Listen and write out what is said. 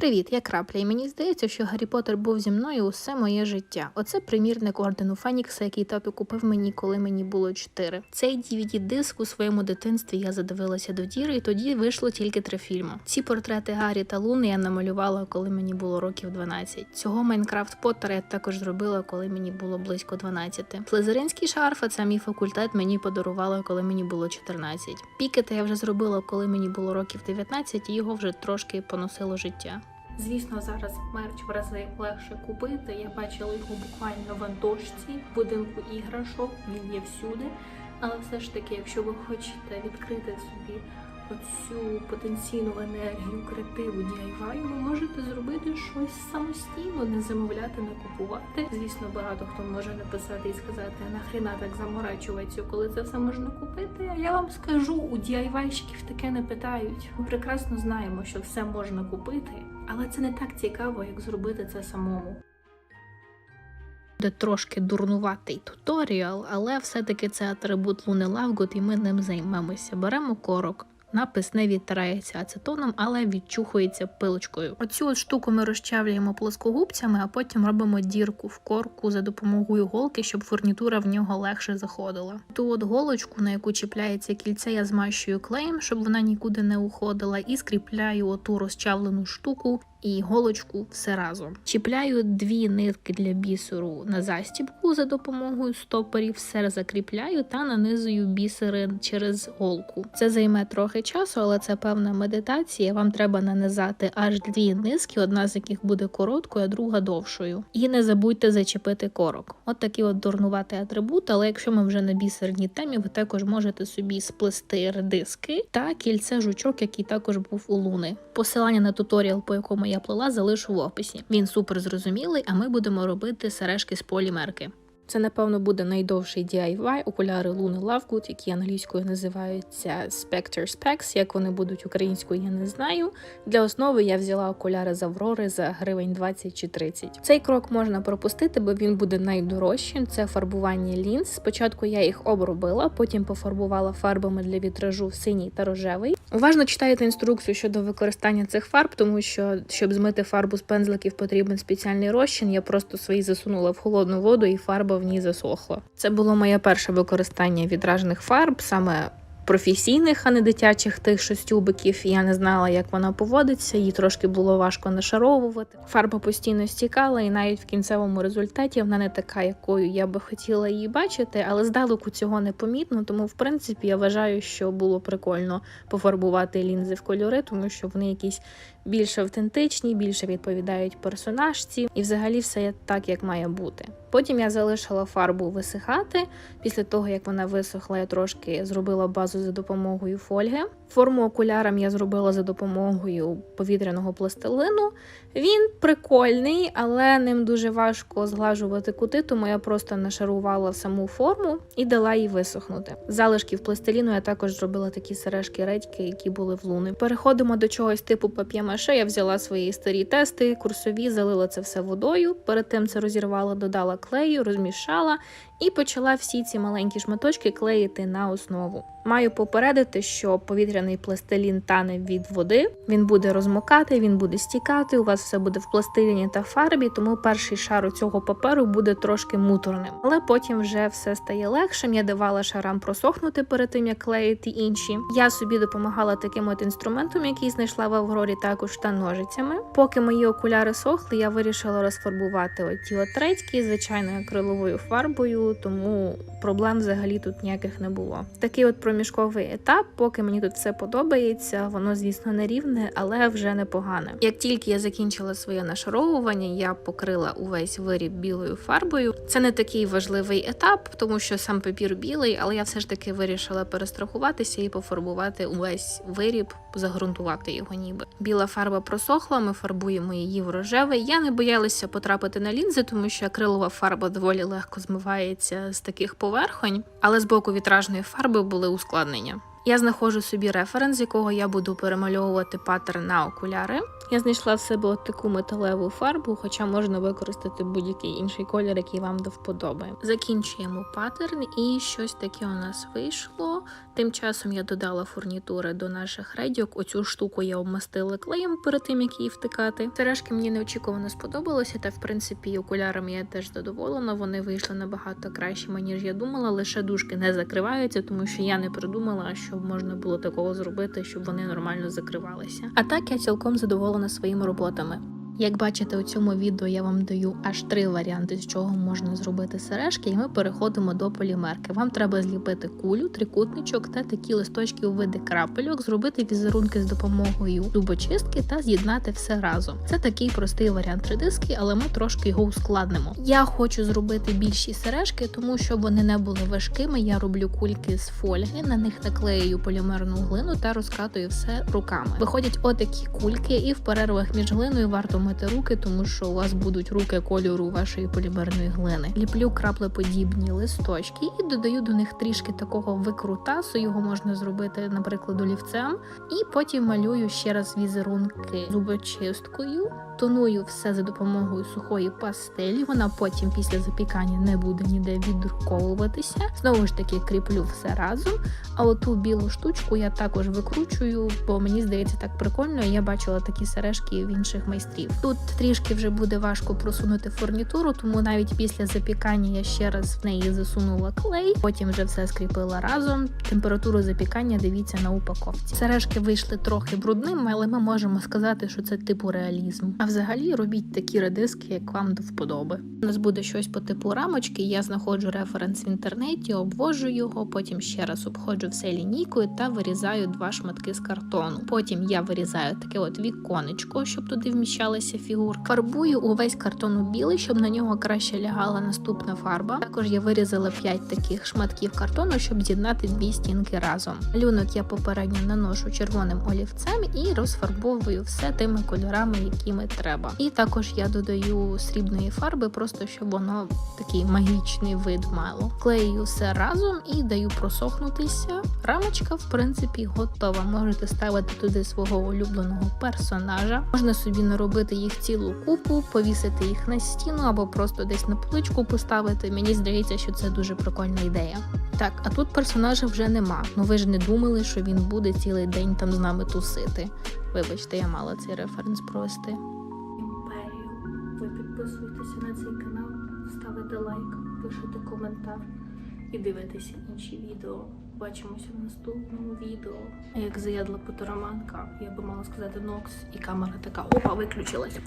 Привіт, я крапля, і мені здається, що Гаррі Поттер був зі мною усе моє життя. Оце примірник ордену Фенікса, який тато купив мені, коли мені було 4. Цей dvd диск у своєму дитинстві я задивилася до діри, і тоді вийшло тільки три фільми. Ці портрети Гаррі та Луни я намалювала, коли мені було років 12. Цього Майнкрафт Поттера я також зробила, коли мені було близько 12. Слизеринський шарф, а це мій факультет, мені подарувала, коли мені було 14. Пікети я вже зробила, коли мені було років 19, і його вже трошки поносило життя. Звісно, зараз мерч в рази легше купити. Я бачила його буквально в Антошці, в будинку іграшок, він є всюди. Але все ж таки, якщо ви хочете відкрити собі оцю потенційну енергію креативу DIY, ви можете зробити щось самостійно, не замовляти, не купувати. Звісно, багато хто може написати і сказати, нахріна так заморачуватися, коли це все можна купити. А я вам скажу, у DIY-щиків таке не питають. Ми прекрасно знаємо, що все можна купити, але це не так цікаво, як зробити це самому. Буде трошки дурнуватий туторіал, але все-таки це атрибут Луни Лавгут, і ми ним займемося. Беремо корок. Напис не відтирається ацетоном, але відчухується пилочкою. Оцю от штуку ми розчавлюємо плоскогубцями, а потім робимо дірку в корку за допомогою голки, щоб фурнітура в нього легше заходила. Ту от голочку, на яку чіпляється кільце, я змащую клеєм, щоб вона нікуди не уходила, і скріпляю оту розчавлену штуку і голочку все разом. Чіпляю дві нитки для бісеру на застібку за допомогою стопорів, все закріпляю та нанизую бісери через голку. Це займе трохи часу, але це певна медитація. Вам треба нанизати аж дві низки, одна з яких буде короткою, а друга довшою. І не забудьте зачепити корок. От такий от дурнуватий атрибут, але якщо ми вже на бісерній темі, ви також можете собі сплести редиски та кільце жучок, який також був у луни. Посилання на туторіал, по якому я плела, залишу в описі. Він супер зрозумілий, а ми будемо робити сережки з полімерки. Це, напевно, буде найдовший DIY, окуляри Луни Lovegood, які англійською називаються Spectre Specs. Як вони будуть українською, я не знаю. Для основи я взяла окуляри з Аврори за гривень 20 чи 30. Цей крок можна пропустити, бо він буде найдорожчим. Це фарбування лінз. Спочатку я їх обробила, потім пофарбувала фарбами для вітражу синій та рожевий. Уважно читайте інструкцію щодо використання цих фарб, тому що щоб змити фарбу з пензликів, потрібен спеціальний розчин. Я просто свої засунула в холодну воду, і фарба в ній засохла. Це було моє перше використання відражених фарб, саме професійних, а не дитячих тих що з тюбиків. Я не знала, як вона поводиться, її трошки було важко нашаровувати. Фарба постійно стікала, і навіть в кінцевому результаті вона не така, якою я би хотіла її бачити, але здалеку цього не помітно. Тому, в принципі, я вважаю, що було прикольно пофарбувати лінзи в кольори, тому що вони якісь більш автентичні, більше відповідають персонажці, і взагалі все так, як має бути. Потім я залишила фарбу висихати. Після того, як вона висохла, я трошки зробила базу за допомогою фольги. Форму окулярам я зробила за допомогою повітряного пластилину. Він прикольний, але ним дуже важко зглажувати кути, тому я просто нашарувала саму форму і дала їй висохнути. З Залишків пластиліну я також зробила такі сережки редьки, які були в луни. Переходимо до чогось типу пап'ємаше. Я взяла свої старі тести, курсові, залила це все водою. Перед тим це розірвала, додала клею, розмішала і почала всі ці маленькі шматочки клеїти на основу. Маю попередити, що повітряний пластилін тане від води, він буде розмокати, він буде стікати. У вас все буде в пластиліні та фарбі, тому перший шар у цього паперу буде трошки муторним. Але потім вже все стає легшим. Я давала шарам просохнути перед тим, як клеїти інші. Я собі допомагала таким от інструментом, який знайшла в Аврорі, також та ножицями. Поки мої окуляри сохли, я вирішила розфарбувати оті от редьки, звичайно, акриловою фарбою, тому проблем взагалі тут ніяких не було. Такий от проміжковий етап, поки мені тут все подобається, воно, звісно, не рівне, але вже непогане. Як тільки я закінчила своє нашаровування, я покрила увесь виріб білою фарбою. Це не такий важливий етап, тому що сам папір білий, але я все ж таки вирішила перестрахуватися і пофарбувати увесь виріб, загрунтувати його ніби. Біла фарба просохла, ми фарбуємо її в рожевий. Я не боялася потрапити на лінзи, тому що акрилова фарба доволі легко змивається з таких поверхонь, але з боку вітражної фарби були ускладнення. Я знаходжу собі референс, з якого я буду перемальовувати паттерн на окуляри. Я знайшла в себе от таку металеву фарбу, хоча можна використати будь-який інший колір, який вам до вподоби. Закінчуємо паттерн, і щось таке у нас вийшло. Тим часом я додала фурнітури до наших редьок. Оцю штуку я обмастила клеєм перед тим, як її втикати. Сережки мені неочікувано сподобалося, та в принципі окулярами я теж задоволена. Вони вийшли набагато кращими, ніж я думала. Лише дужки не закриваються, тому що я не придумала, щоб можна було такого зробити, щоб вони нормально закривалися. А так я цілком задоволена своїми роботами. Як бачите у цьому відео, я вам даю аж три варіанти, з чого можна зробити сережки, і ми переходимо до полімерки. Вам треба зліпити кулю, трикутничок та такі листочки у види крапельок, зробити візерунки з допомогою зубочистки та з'єднати все разом. Це такий простий варіант редиски, але ми трошки його ускладнимо. Я хочу зробити більші сережки, тому щоб вони не були важкими. Я роблю кульки з фольги, на них наклею полімерну глину та розкатую все руками. Виходять отакі кульки, і в перервах між глиною варто мити руки, тому що у вас будуть руки кольору вашої полімерної глини. Ліплю краплеподібні листочки і додаю до них трішки такого викрутасу. Його можна зробити, наприклад, олівцем. І потім малюю ще раз візерунки зубочисткою. Тоную все за допомогою сухої пастелі. Вона потім після запікання не буде ніде віддруковуватися. Знову ж таки кріплю все разом. А оту білу штучку я також викручую, бо мені здається так прикольно. Я бачила такі сережки в інших майстрів. Тут трішки вже буде важко просунути фурнітуру, тому навіть після запікання я ще раз в неї засунула клей, потім вже все скріпила разом. Температуру запікання дивіться на упаковці. Сережки вийшли трохи брудними, але ми можемо сказати, що це типу реалізм. А взагалі робіть такі редиски, як вам до вподоби. У нас буде щось по типу рамочки. Я знаходжу референс в інтернеті, обвожу його, потім ще раз обходжу все лінійкою та вирізаю два шматки з картону. Потім я вирізаю таке от віконечко, щоб туди вміщалася фігурка. Фарбую увесь картон у білий, щоб на нього краще лягала наступна фарба. Також я вирізала 5 таких шматків картону, щоб з'єднати дві стінки разом. Малюнок я попередньо наношу червоним олівцем і розфарбовую все тими кольорами, якими треба. І також я додаю срібної фарби, просто щоб воно такий магічний вид мало. Клею все разом і даю просохнутися. Рамочка, в принципі, готова. Можете ставити туди свого улюбленого персонажа. Можна собі наробити їх цілу купу, повісити їх на стіну або просто десь на поличку поставити. Мені здається, що це дуже прикольна ідея. Так, а тут персонажа вже нема. Ну ви ж не думали, що він буде цілий день там з нами тусити. Вибачте, я мала цей референс провести. Імперію. Ви підписуєтеся на цей канал, ставите лайк, пишете коментар і дивитеся інші відео. Бачимося в наступному відео. Як заядла потураманка, я би мала сказати Нокс, і камера така опа, виключилася.